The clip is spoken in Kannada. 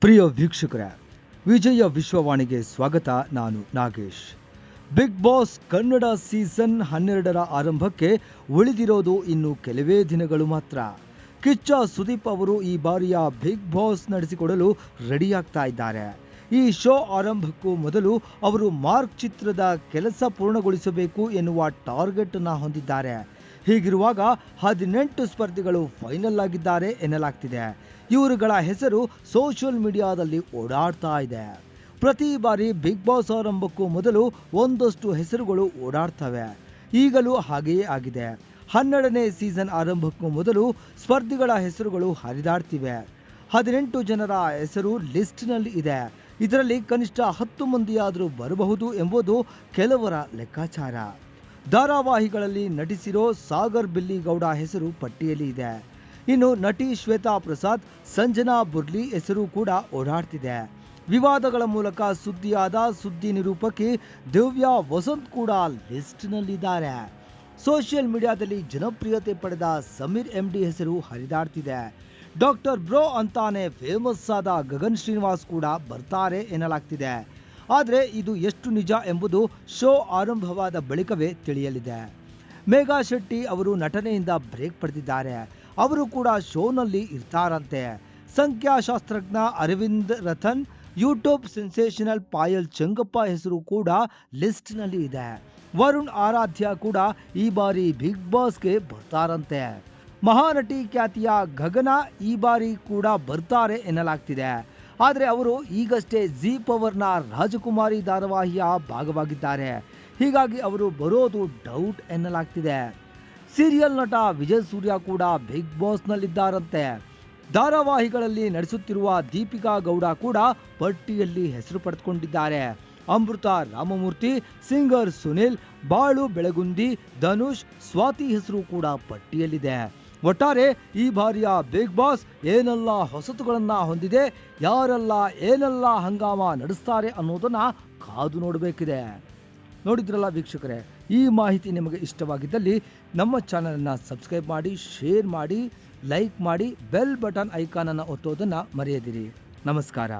ಪ್ರಿಯ ವೀಕ್ಷಕರೇ, ವಿಜಯ ವಿಶ್ವವಾಣಿಗೆ ಸ್ವಾಗತ. ನಾನು Nagesh. Big boss Kannada season ಹನ್ನೆರಡರ ಆರಂಭಕ್ಕೆ ಉಳಿದಿರೋದು ಇನ್ನು ಕೆಲವೇ ದಿನಗಳು ಮಾತ್ರ. ಕಿಚ್ಚ ಸುದೀಪ್ ಅವರು ಈ ಬಾರಿಯ ಬಿಗ್ ಬಾಸ್ ನಡೆಸಿಕೊಡಲು ರೆಡಿಯಾಗ್ತಾ ಇದ್ದಾರೆ. ಈ ಶೋ ಆರಂಭಕ್ಕೂ ಮೊದಲು ಅವರು ಮಾರ್ಕ್ ಚಿತ್ರದ ಕೆಲಸ ಪೂರ್ಣಗೊಳಿಸಬೇಕು ಎನ್ನುವ ಟಾರ್ಗೆಟ್ ಹೊಂದಿದ್ದಾರೆ. ಹೀಗಿರುವಾಗ ಹದಿನೆಂಟು ಸ್ಪರ್ಧಿಗಳು ಫೈನಲ್ ಆಗಿದ್ದಾರೆ ಎನ್ನಲಾಗ್ತಿದೆ. ಇವರುಗಳ ಹೆಸರು ಸೋಷಿಯಲ್ ಮೀಡಿಯಾದಲ್ಲಿ ಓಡಾಡ್ತಾ ಇದೆ. ಪ್ರತಿ ಬಾರಿ ಬಿಗ್ ಬಾಸ್ ಆರಂಭಕ್ಕೂ ಮೊದಲು ಒಂದಷ್ಟು ಹೆಸರುಗಳು ಓಡಾಡ್ತವೆ. ಈಗಲೂ ಹಾಗೆಯೇ ಆಗಿದೆ. ಹನ್ನೆರಡನೇ ಸೀಸನ್ ಆರಂಭಕ್ಕೂ ಮೊದಲು ಸ್ಪರ್ಧಿಗಳ ಹೆಸರುಗಳು ಹರಿದಾಡ್ತಿವೆ. ಹದಿನೆಂಟು ಜನರ ಹೆಸರು ಲಿಸ್ಟ್ನಲ್ಲಿ ಇದೆ. ಇದರಲ್ಲಿ ಕನಿಷ್ಠ ಹತ್ತು ಮಂದಿಯಾದರೂ ಬರಬಹುದು ಎಂಬುದು ಕೆಲವರ ಲೆಕ್ಕಾಚಾರ. ಧಾರಾವಾಹಿಗಳಲ್ಲಿ ನಟಿಸಿರೋ ಸಾಗರ್ ಬಿಲ್ಲಿಗೌಡ ಹೆಸರು ಪಟ್ಟಿಯಲ್ಲಿ ಇದೆ. ಇನ್ನು ನಟಿ ಶ್ವೇತಾ ಪ್ರಸಾದ್, ಸಂಜನಾ ಬುರ್ಲಿ ಹೆಸರು ಕೂಡ ಓಡಾಡ್ತಿದೆ. ವಿವಾದಗಳ ಮೂಲಕ ಸುದ್ದಿಯಾದ ಸುದ್ದಿ ನಿರೂಪಕಿ ದಿವ್ಯಾ ವಸಂತ್ ಕೂಡ ಲಿಸ್ಟ್ನಲ್ಲಿದ್ದಾರೆ. ಸೋಷಿಯಲ್ ಮೀಡಿಯಾದಲ್ಲಿ ಜನಪ್ರಿಯತೆ ಪಡೆದ ಸಮೀರ್ ಎಂ ಡಿ ಹೆಸರು ಹರಿದಾಡ್ತಿದೆ. ಡಾಕ್ಟರ್ ಬ್ರೋ ಅಂತಾನೆ ಫೇಮಸ್ ಆದ ಗಗನ್ ಶ್ರೀನಿವಾಸ್ ಕೂಡ ಬರ್ತಾರೆ ಎನ್ನಲಾಗ್ತಿದೆ. ಆದರೆ ಇದು ಎಷ್ಟು ನಿಜ ಎಂಬುದು ಶೋ ಆರಂಭವಾದ ಬಳಿಕವೇ ತಿಳಿಯಲಿದೆ. ಮೇಘಾ ಶೆಟ್ಟಿ ಅವರು ನಟನೆಯಿಂದ ಬ್ರೇಕ್ ಪಡೆದಿದ್ದಾರೆ. ಅವರು ಕೂಡ ಶೋನಲ್ಲಿ ಇರ್ತಾರಂತೆ. ಸಂಖ್ಯಾಶಾಸ್ತ್ರಜ್ಞ ಅರವಿಂದ್ ರಥನ್ ಯೂಟ್ಯೂಬ್ ಸೆನ್ಸೇಷನಲ್ ಪಾಯಲ್ ಚಂಗಪ್ಪ ಹೆಸರು ಕೂಡ ಲಿಸ್ಟ್ನಲ್ಲಿ ಇದೆ. ವರುಣ್ ಆರಾಧ್ಯ ಕೂಡ ಈ ಬಾರಿ ಬಿಗ್ ಬಾಸ್ಗೆ ಬರ್ತಾರಂತೆ. ಮಹಾನಟಿ ಖ್ಯಾತಿಯ ಗಗನ ಈ ಬಾರಿ ಕೂಡ ಬರ್ತಾರೆ ಎನ್ನಲಾಗ್ತಿದೆ. ಆದರೆ ಅವರು ಈಗಷ್ಟೇ ಜಿ ಪವರ್ನ ರಾಜಕುಮಾರಿ ಧಾರಾವಾಹಿಯ ಭಾಗವಾಗಿದ್ದಾರೆ. ಹೀಗಾಗಿ ಅವರು ಬರೋದು ಡೌಟ್ ಎನ್ನಲಾಗ್ತಿದೆ. ಸೀರಿಯಲ್ ನಟ ವಿಜಯ್ ಸೂರ್ಯ ಕೂಡ ಬಿಗ್ ಬಾಸ್ನಲ್ಲಿದ್ದಾರಂತೆ. ಧಾರಾವಾಹಿಗಳಲ್ಲಿ ನಡೆಸುತ್ತಿರುವ ದೀಪಿಕಾ ಗೌಡ ಕೂಡ ಪಟ್ಟಿಯಲ್ಲಿ ಹೆಸರು ಪಡೆದುಕೊಂಡಿದ್ದಾರೆ. ಅಮೃತ ರಾಮಮೂರ್ತಿ, ಸಿಂಗರ್ ಸುನಿಲ್, ಬಾಳು ಬೆಳಗುಂದಿ, ಧನುಷ್, ಸ್ವಾತಿ ಹೆಸರು ಕೂಡ ಪಟ್ಟಿಯಲ್ಲಿದೆ. ಒಟ್ಟಾರೆ ಈ ಬಾರಿಯ ಬಿಗ್ ಬಾಸ್ ಏನೆಲ್ಲ ಹೊಸತುಗಳನ್ನು ಹೊಂದಿದೆ, ಯಾರೆಲ್ಲ ಏನೆಲ್ಲ ಹಂಗಾಮ ನಡೆಸ್ತಾರೆ ಅನ್ನೋದನ್ನ ಕಾದು ನೋಡಬೇಕಿದೆ. ನೋಡಿದ್ರಲ್ಲ ವೀಕ್ಷಕರೇ, ಈ ಮಾಹಿತಿ ನಿಮಗೆ ಇಷ್ಟವಾಗಿದ್ದಲ್ಲಿ ನಮ್ಮ ಚಾನಲನ್ನು ಸಬ್ಸ್ಕ್ರೈಬ್ ಮಾಡಿ, ಶೇರ್ ಮಾಡಿ, ಲೈಕ್ ಮಾಡಿ, ಬೆಲ್ ಬಟನ್ ಐಕಾನನ್ನು ಒತ್ತೋದನ್ನು ಮರೆಯದಿರಿ. ನಮಸ್ಕಾರ.